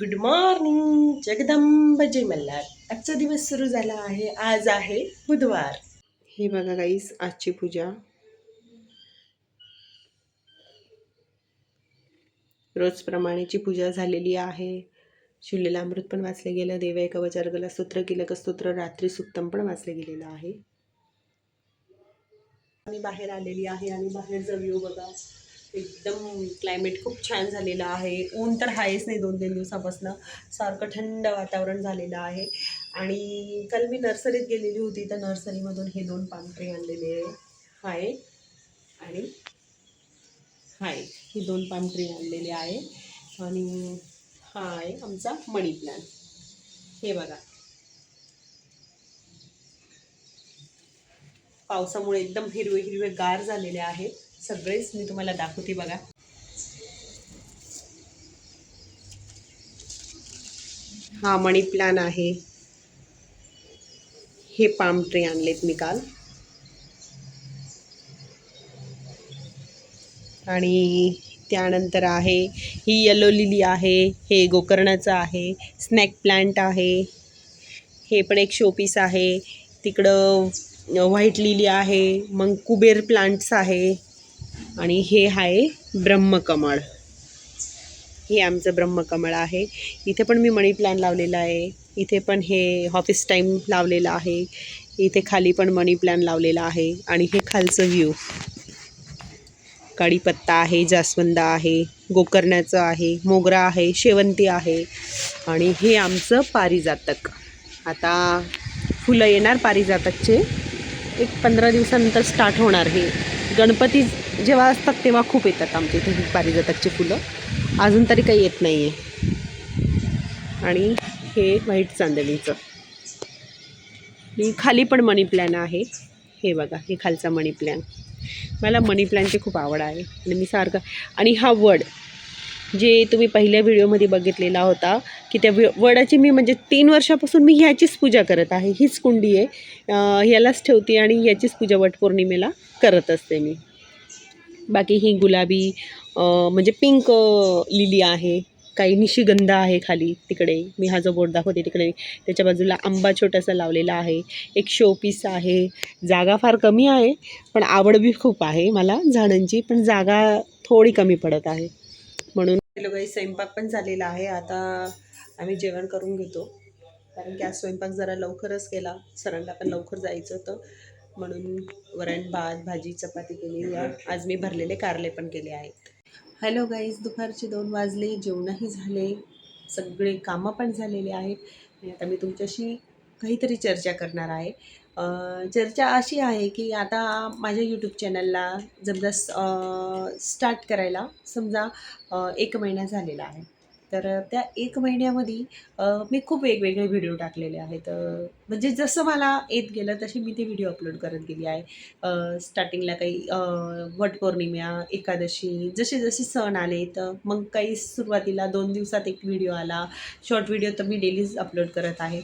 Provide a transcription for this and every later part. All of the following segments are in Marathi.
गुड मॉर्निंग जगदंब जय मल्हार आजचा दिवस सुरू झाला आहे आज आहे बुधवार. हे बघा गाईस आजची पूजा. रोजप्रमाणेची पूजा झालेली आहे. शिवलेलं अमृत पण वाचलं गेलं देवय कवचारगला सूत्र केलं का स्तोत्र रात्री सुक्तम पण वाचलं गेलेलं आहे. आम्ही बाहेर आलेली आहे आणि बाहेर जाऊ बघा. एकदम क्लायमेट खूप छान झालेलं आहे. ऊन तर आहेच नाही दोन तीन दिवसापासून. सारखं थंड वातावरण झालेलं आहे. आणि काल मी नर्सरीत गेलेली होती तर नर्सरीमधून हे दोन पाम आणलेले आहे. आणि हाय ही दोन पाम आणलेले आहे. आणि हा आहे आमचा मणी प्लॅन हे बघा. पावसामुळे एकदम हिरवे हिरवे गार झालेले आहेत. सगळेच मी तुम्हाला दाखवते बघा. हा मणी प्लॅन आहे. हे पाम ट्री आणलेत मी काल. आणि त्यानंतर आहे ही येलो लिली आहे हे गोकर्णाचं आहे स्नॅक प्लांट आहे. हे पण एक शोपीस आहे. तिकडं व्हाईट लिली आहे मग कुबेर प्लांट्स आहे. आणि हे आहे ब्रह्मकमळ. हे आमचं ब्रह्मकमळ आहे. इथे पण मी मनी प्लॅन लावलेला आहे. इथे पण हे ऑफिस टाईम लावलेला आहे. इथे खाली पण मनी प्लॅन लावलेला आहे. आणि हे खालचं व्ह्यू कढीपत्ता आहे जास्वंद आहे गोकर्णाचं आहे मोगरा आहे शेवंती आहे. आणि हे आमचं पारिजातक. आता फुलं येणार पारिजातकचे. एक पंधरा दिवसानंतर स्टार्ट होणार हे. गणपती जेव्हा असतात तेव्हा खूप येतात आमच्या इथे पारिजातकची फुलं. अजून तरी काही येत नाही आहे आणि हे व्हाईट चांदणीचं. आणि खाली पण मनी प्लॅन आहे. हे बघा हे खालचा मनी प्लॅन. मला मनी प्लॅनची खूप आवड आहे. आणि मी सारखं आणि हा वड जे तुम्ही पहिल्या व्हिडिओमध्ये बघितलेला होता की त्या वडाची मी म्हणजे तीन वर्षापासून मी ह्याचीच पूजा करत आहे. हीच कुंडी आहे. ह्यालाच ठेवते आणि ह्याचीच पूजा वटपौर्णिमेला करत असते मी. बाकी ही गुलाबी म्हणजे पिंक लिली आहे. काही निशिगंध आहे खाली तिकडे. मी हा जो बोर्ड दाखवते तिकडे. त्याच्या बाजूला आंबा छोटासा लावलेला आहे. एक शोपीस आहे. जागा फार कमी आहे पण आवड बी खूप आहे मला झाडांची पण जागा थोडी कमी पडत आहे. म्हणून काही स्वयंपाक पण झालेला आहे. आता आम्ही जेवण करून घेतो. कारण की आज स्वयंपाक जरा लवकरच केला. सरांना पण लवकर जायचं होतं. म्हणून वरण भात भाजी चपाती केली. आज मी भरलेले कारले पण केले आहेत. हॅलो गाईज दुपारचे दोन वाजले जेवणही झाले. सगळे कामं पण झालेले आहेत. आणि आता मी तुमच्याशी काहीतरी चर्चा करणार आहे. चर्चा अशी आहे की आता माझ्या यूट्यूब चॅनलला समजा स्टार्ट करायला समजा एक महिना झालेला आहे. तर त्या एक महिन्यामध्ये मी खूप वेगवेगळे व्हिडिओ टाकलेले आहेत. म्हणजे जसं मला येत गेलं तसे मी ते व्हिडिओ अपलोड करत गेली आहे. स्टार्टिंगला काही वटपौर्णिमा एकादशी जसे जसे सण आले तर मग काही सुरुवातीला दोन दिवसात एक व्हिडिओ आला. शॉर्ट व्हिडिओ तर मी डेलीच अपलोड करत आहे.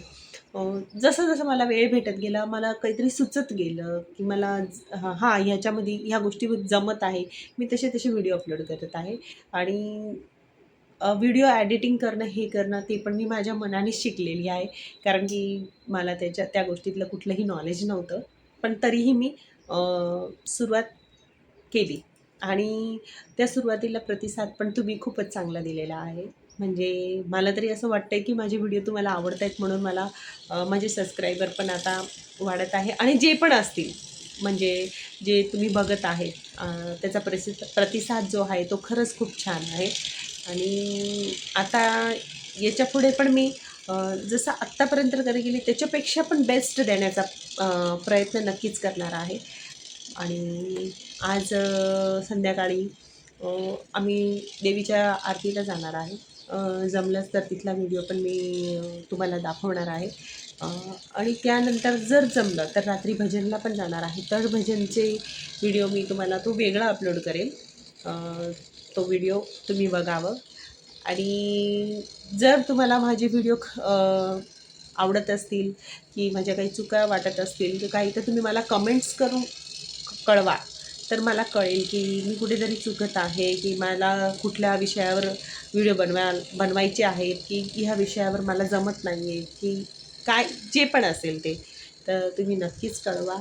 जसं जसं मला वेळ भेटत गेला मला काहीतरी सुचत गेलं की मला हां ह्याच्यामध्ये ह्या गोष्टी जमत आहे मी तसे तसे व्हिडिओ अपलोड करत आहे. आणि व्हिडिओ ॲडिटिंग करणं हे करणं ते पण मी माझ्या मनानेच शिकलेली आहे. कारण की मला त्याच्या त्या गोष्टीतलं कुठलंही नॉलेज नव्हतं. पण तरीही मी सुरुवात केली. आणि त्या सुरुवातीला प्रतिसाद पण तुम्ही खूपच चांगला दिलेला आहे. म्हणजे मला तरी असं वाटतं आहे की माझे व्हिडिओ तुम्हाला आवडत आहेत म्हणून मला माझे सबस्क्रायबर पण आता वाढत आहे. आणि जे पण असतील म्हणजे जे तुम्ही बघत आहेत त्याचा प्रसि प्रतिसाद जो आहे तो खरंच खूप छान आहे. आणि आता याच्यापुढे पण मी जसं आत्तापर्यंत तरी गेली त्याच्यापेक्षा पण बेस्ट देण्याचा प्रयत्न नक्कीच करणार आहे. आणि आज संध्याकाळी आम्ही देवीच्या आरतीला जाणार आहे. जमलंच तर तिथला व्हिडिओ पण मी तुम्हाला दाखवणार आहे. आणि त्यानंतर जर जमलं तर रात्री भजनला पण जाणार आहे. तर भजनचे व्हिडिओ मी तुम्हाला तो वेगळा अपलोड करेल. तो व्हिडिओ तुम्ही बघावं. आणि जर तुम्हाला माझे व्हिडिओ आवडत असतील की माझ्या काही चुका वाटत असतील तर काही तर तुम्ही मला कमेंट्स करून कळवा. तर मला कळेल की मी कुठेतरी चुकत आहे की मला कुठल्या विषयावर व्हिडिओ बनवा बनवायचे आहेत की ह्या विषयावर मला जमत नाही आहे की काय जे पण असेल ते. तर तुम्ही नक्कीच कळवा.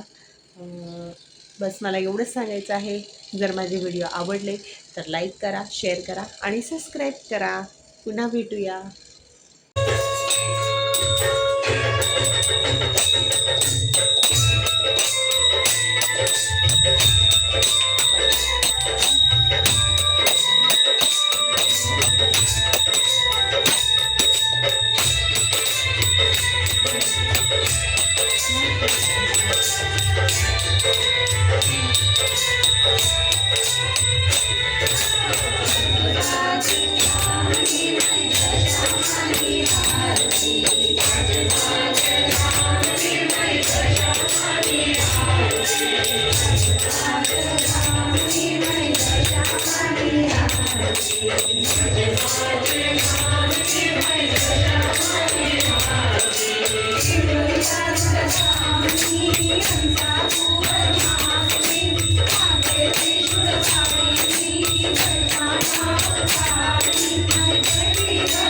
बस मला एवढंच सांगायचं आहे. जर माझे व्हिडिओ आवडले तर लाईक करा शेअर करा आणि सबस्क्राईब करा. पुन्हा भेटूया. Yeah.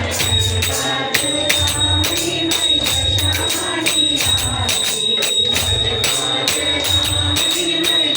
Thank you.